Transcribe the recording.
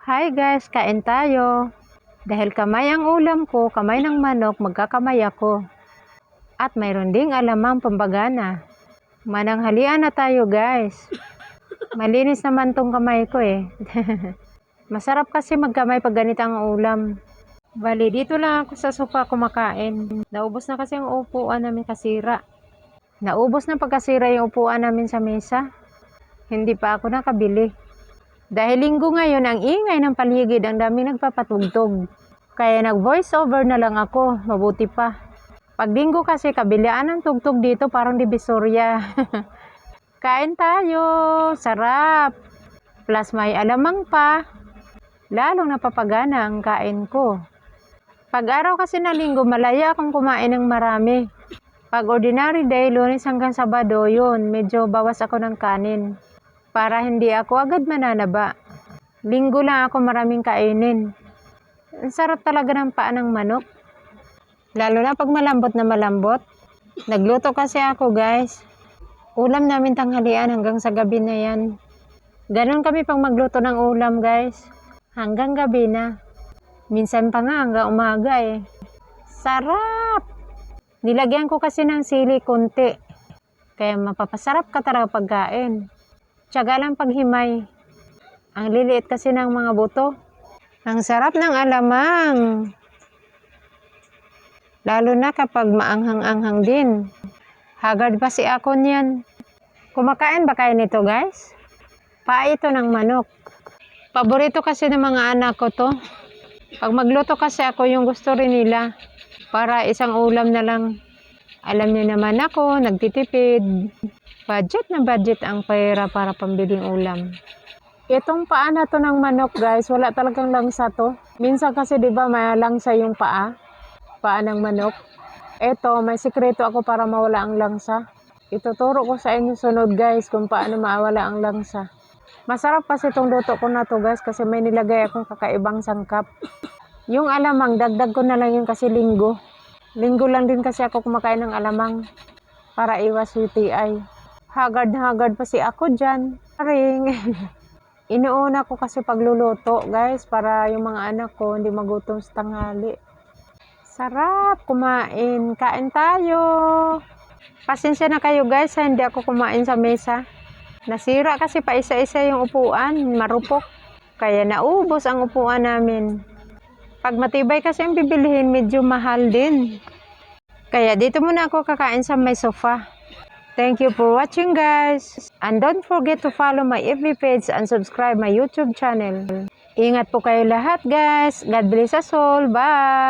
Hi guys, kain tayo. Dahil kamay ang ulam ko, kamay ng manok, magkakamay ako. At mayroon ding alamang pambagana. Mananghalian na tayo guys. Malinis naman tong kamay ko eh. Masarap kasi magkamay pag ganito ang ulam. Bali, dito lang ako sa sofa kumakain. Naubos na kasi ang upuan namin kasira. Naubos na pagkasira yung upuan namin sa mesa. Hindi pa ako nakabili. Dahil linggo ngayon, ang ingay ng paligid, ang dami nagpapatugtog. Kaya nag-voice over na lang ako, mabuti pa. Pag linggo kasi, kabilaan ng tugtog dito, parang divisoria. Kain tayo, sarap. Plus may alamang pa. Lalong napapagana ang kain ko. Pag araw kasi na linggo, malaya akong kumain ng marami. Pag ordinary day, lunes hanggang sabado, yun, medyo bawas ako ng kanin para hindi ako agad mananaba. Linggo lang ako maraming kainin. Ang sarap talaga ng paa ng manok. Lalo na pag malambot na malambot. Nagluto kasi ako guys. Ulam namin tanghalian hanggang sa gabi na yan. Ganon kami pang magluto ng ulam guys. Hanggang gabi na. Minsan pa nga hanggang umaga eh. Sarap! Nilagyan ko kasi ng sili konti. Kaya mapapasarap ka talaga pagkain. Tiyaga lang paghimay. Ang liliit kasi ng mga buto. Ang sarap ng alamang. Lalo na kapag maanghang-anghang din. Hagard pa si ako niyan. Kumakain ba kayo nito guys? Pa ito ng manok. Paborito kasi ng mga anak ko to. Pag magluto kasi ako yung gusto rin nila. Para isang ulam na lang. Alam niyo naman ako, nagtitipid. Budget na budget ang pera para pambiling ulam. Itong paa na to ng manok guys, wala talagang langsa to. Minsan kasi di ba may langsa yung paa. Paa ng manok. Ito, may sikreto ako para mawala ang langsa. Ituturo ko sa inyo sunod guys kung paano mawala ang langsa. Masarap kasi itong luto ko na to guys kasi may nilagay akong kakaibang sangkap. Yung alamang, dagdag ko na lang yun kasi linggo. Linggo lang din kasi ako kumakain ng alamang para iwas UTI. Hagard na hagard pa si ako dyan. Ring. Inuuna ko kasi pagluluto, guys, para yung mga anak ko hindi magutom sa tanghali. Sarap kumain. Kain tayo. Pasensya na kayo, guys, ha, hindi ako kumain sa mesa. Nasira kasi pa isa-isa yung upuan, marupok. Kaya naubos ang upuan namin. Pag matibay kasi ang bibilihin, medyo mahal din. Kaya dito muna ako kakain sa may sofa. Thank you for watching guys. And don't forget to follow my FB page and subscribe my YouTube channel. Ingat po kayo lahat guys. God bless us all. Bye!